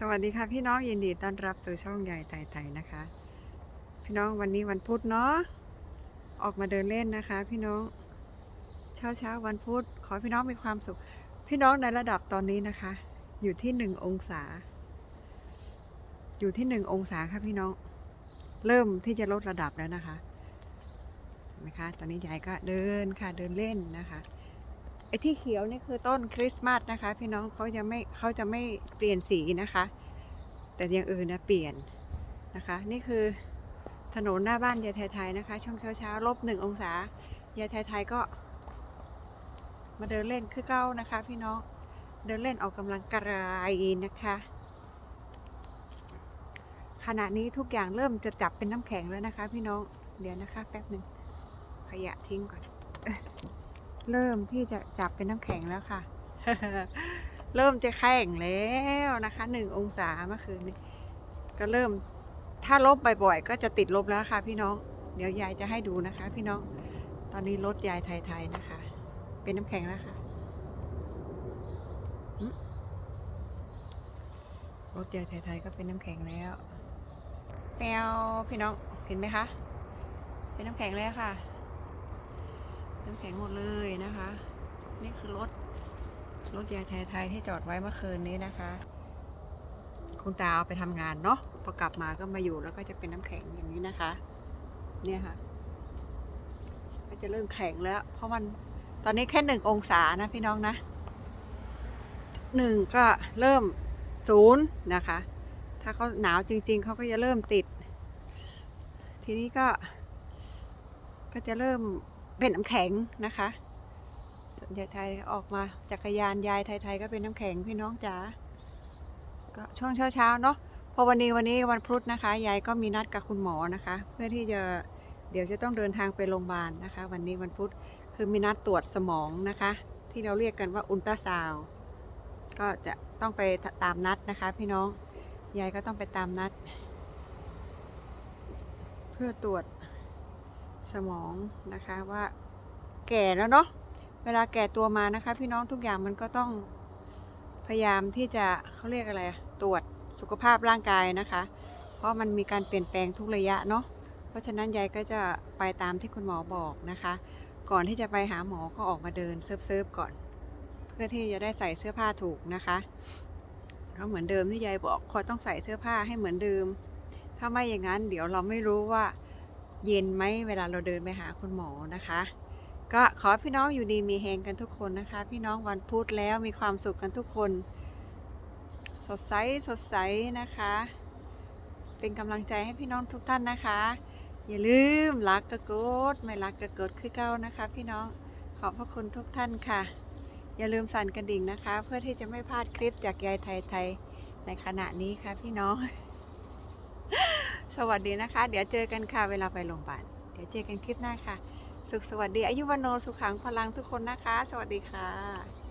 สวัสดีค่ะพี่น้องยินดีต้อนรับสู่ช่องใหญ่ไต่ไต่นะคะ พี่น้องวันนี้วันพุธเนาะออกมาเดินเล่นนะคะ พี่น้องเช้าเช้าๆวันพุธขอพี่น้องมีความสุข พี่น้องในระดับตอนนี้นะคะ อยู่ที่หนึ่งองศา อยู่ที่หนึ่งองศาค่ะพี่น้อง เริ่มที่จะลดระดับแล้วนะคะเห็นไหมคะ ตอนนี้ยายก็เดินค่ะเดินเล่นนะคะ อ้ที่เขียวนี่คือต้นคริสต์มาสนะคะ พี่น้องเขาจะไม่เขาจะไม่เปลี่ยนสีนะคะ แต่อย่างอื่นนะเปลี่ยนนะคะ นี่คือถนนหน้าบ้านยายไทยๆนะคะ ช่วงเช้าๆลบหนึ่งองศายายไทยๆก็ มาเดินเล่นคือเก้านะคะ พี่น้องเดินเล่นออกกำลังกายนะคะ ขณะนี้ทุกอย่างเริ่มจะจับเป็นน้ำแข็งแล้วนะคะ พี่น้องเดี๋ยวนะคะ แป๊บหนึ่งขยะทิ้งก่อน เริ่มที่จะจับเป็นน้ำแข็งแล้วค่ะ เริ่มจะแข็งแล้วนะคะหนึ่งองศาเมื่อคืนนี้ก็เริ่มถ้าลบบ่อยๆก็จะติดลบแล้วค่ะ พี่น้อง เดี๋ยวยายจะให้ดูนะคะ พี่น้อง ตอนนี้รถยายไทยๆนะคะ เป็นน้ำแข็งแล้วค่ะรถยายไทยๆก็เป็นน้ำแข็งแล้วแปวพี่น้องเห็นไหมคะ เป็นน้ำแข็งแล้วค่ะ น้ำแข็งหมดเลยนะคะ นี่คือรถรถยายไทยที่จอดไว้เมื่อคืนนี้นะคะ คุณตาเอาไปทำงานเนาะพอกลับมาก็มาอยู่แล้วก็จะเป็นน้ำแข็งอย่างนี้นะคะ เนี่ยค่ะ ก็จะเริ่มแข็งแล้ว เพราะมันตอนนี้แค่หนึ่งองศานะพี่น้องนะหนึ่งก็เริ่มศูนย์นะคะ ถ้าเขาหนาวจริง ๆเขาก็จะเริ่มติด ทีนี้ก็ ก็จะเริ่ม เป็นน้ำแข็งนะคะส่วนยายไทยออกมาจักรยานยายไทยๆก็เป็นน้ำแข็งพี่น้องจ๋าก็ช่วงเช้าๆเนาะพอวันนี้วันนี้วันพุธนะคะยายก็มีนัดกับคุณหมอนะคะ เพื่อที่จะเดี๋ยวจะต้องเดินทางไปโรงพยาบาลนะคะ วันนี้วันพุธคือมีนัดตรวจสมองนะคะ ที่เราเรียกกันว่าอุลตราซาวก็จะต้องไปตามนัดนะคะ พี่น้องยายก็ต้องไปตามนัด เพื่อตรวจ สมองนะคะว่าแก่แล้วเนาะเวลาแก่ตัวมานะคะ พี่น้องทุกอย่างมันก็ต้องพยายามที่จะเขาเรียกอะไรตรวจสุขภาพร่างกายนะคะ เพราะมันมีการเปลี่ยนแปลงทุกระยะเนาะเพราะฉะนั้นยายก็จะไปตามที่คุณหมอบอกนะคะ ก่อนที่จะไปหาหมอก็ออกมาเดินเซิร์ฟๆก่อน เพื่อที่จะได้ใส่เสื้อผ้าถูกนะคะก็เหมือนเดิมที่ยายบอกคอยต้องใส่เสื้อผ้าให้เหมือนเดิม ถ้าไม่อย่างนั้น เดี๋ยวเราไม่รู้ว่า เย็นไหมเวลาเราเดินไปหาคุณหมอนะคะ ก็ขอพี่น้องอยู่ดีมีแฮงกันทุกคนนะคะ พี่น้องวันพุธแล้วมีความสุขกันทุกคน สดใสสดใสนะคะ เป็นกำลังใจให้พี่น้องทุกท่านนะคะ อย่าลืมรักกระโกดไม่รักกระโกดคือเก้านะคะ พี่น้องขอบพระคุณทุกท่านค่ะ อย่าลืมสั่นกระดิ่งนะคะ เพื่อที่จะไม่พลาดคลิปจากยายไทยไทยในขณะนี้ค่ะพี่น้อง สวัสดีนะคะ เดี๋ยวเจอกันค่ะเวลาไปโรงพยาบาลเดี๋ยวเจอกันคลิปหน้าค่ะ สุขสวัสดีอายุวันโนสุขังพลังทุกคนนะคะ สวัสดีค่ะ